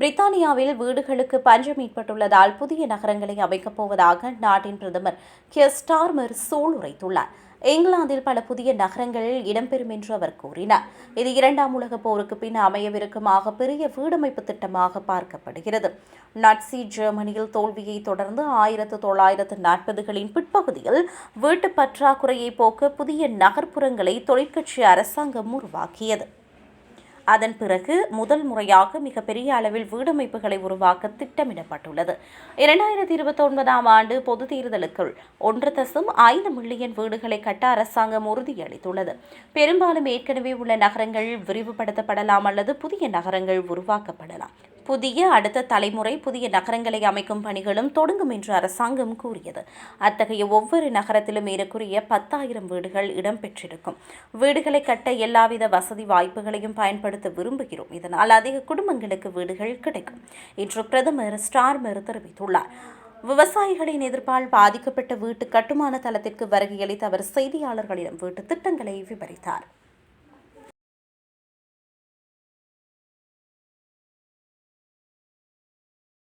பிரித்தானியாவில் வீடுகளுக்கு பஞ்சம் ஏற்பட்டுள்ளதால் புதிய நகரங்களை அமைக்கப் போவதாக நாட்டின் பிரதமர் கியர் ஸ்டார்மர் சூளுரைத்துள்ளார் இங்கிலாந்தில் பல புதிய நகரங்கள் இடம்பெறும் என்று அவர் கூறினார். இது இரண்டாம் உலகப் போருக்கு பின் அமையவிருக்கும் பெரிய வீடமைப்பு திட்டமாக பார்க்கப்படுகிறது. நட்சி ஜெர்மனியில் தோல்வியை தொடர்ந்து ஆயிரத்து தொள்ளாயிரத்து நாற்பதுகளின் பிற்பகுதியில் வீட்டு பற்றாக்குறையை போக்க புதிய நகர்ப்புறங்களை தொழிற்கட்சி அரசாங்கம் உருவாக்கியது. அதன் பிறகு முதல் முறையாக மிகப்பெரிய அளவில் வீடமைப்புகளை உருவாக்க திட்டமிடப்பட்டுள்ளது. இரண்டாயிரத்தி இருபத்தி ஒன்பதாம் ஆண்டு பொது தேர்தலுக்குள் ஒன்று தசம் ஐந்து மில்லியன் வீடுகளை கட்ட அரசாங்கம் உறுதியளித்துள்ளது. பெரும்பாலும் ஏற்கனவே உள்ள நகரங்கள் விரிவுபடுத்தப்படலாம் அல்லது புதிய நகரங்கள் உருவாக்கப்படலாம். புதிய அடுத்த தலைமுறை புதிய நகரங்களை அமைக்கும் பணிகளும் தொடங்கும் என்று அரசாங்கம் கூறியது. அத்தகைய ஒவ்வொரு நகரத்திலும் ஏறக்குறைய பத்தாயிரம் வீடுகள் இடம்பெற்றிருக்கும். வீடுகளை கட்ட எல்லாவித வசதி வாய்ப்புகளையும் பயன்படுத்த விரும்புகிறோம். இதனால் அதிக குடும்பங்களுக்கு வீடுகள் கிடைக்கும் என்று பிரதமர் ஸ்டார்மர் தெரிவித்துள்ளார். விவசாயிகளின் எதிர்ப்பால் பாதிக்கப்பட்ட வீட்டு கட்டுமான தளத்திற்கு வருகையளித்த அவர் செய்தியாளர்களிடம் வீட்டு திட்டங்களை விவரித்தார்.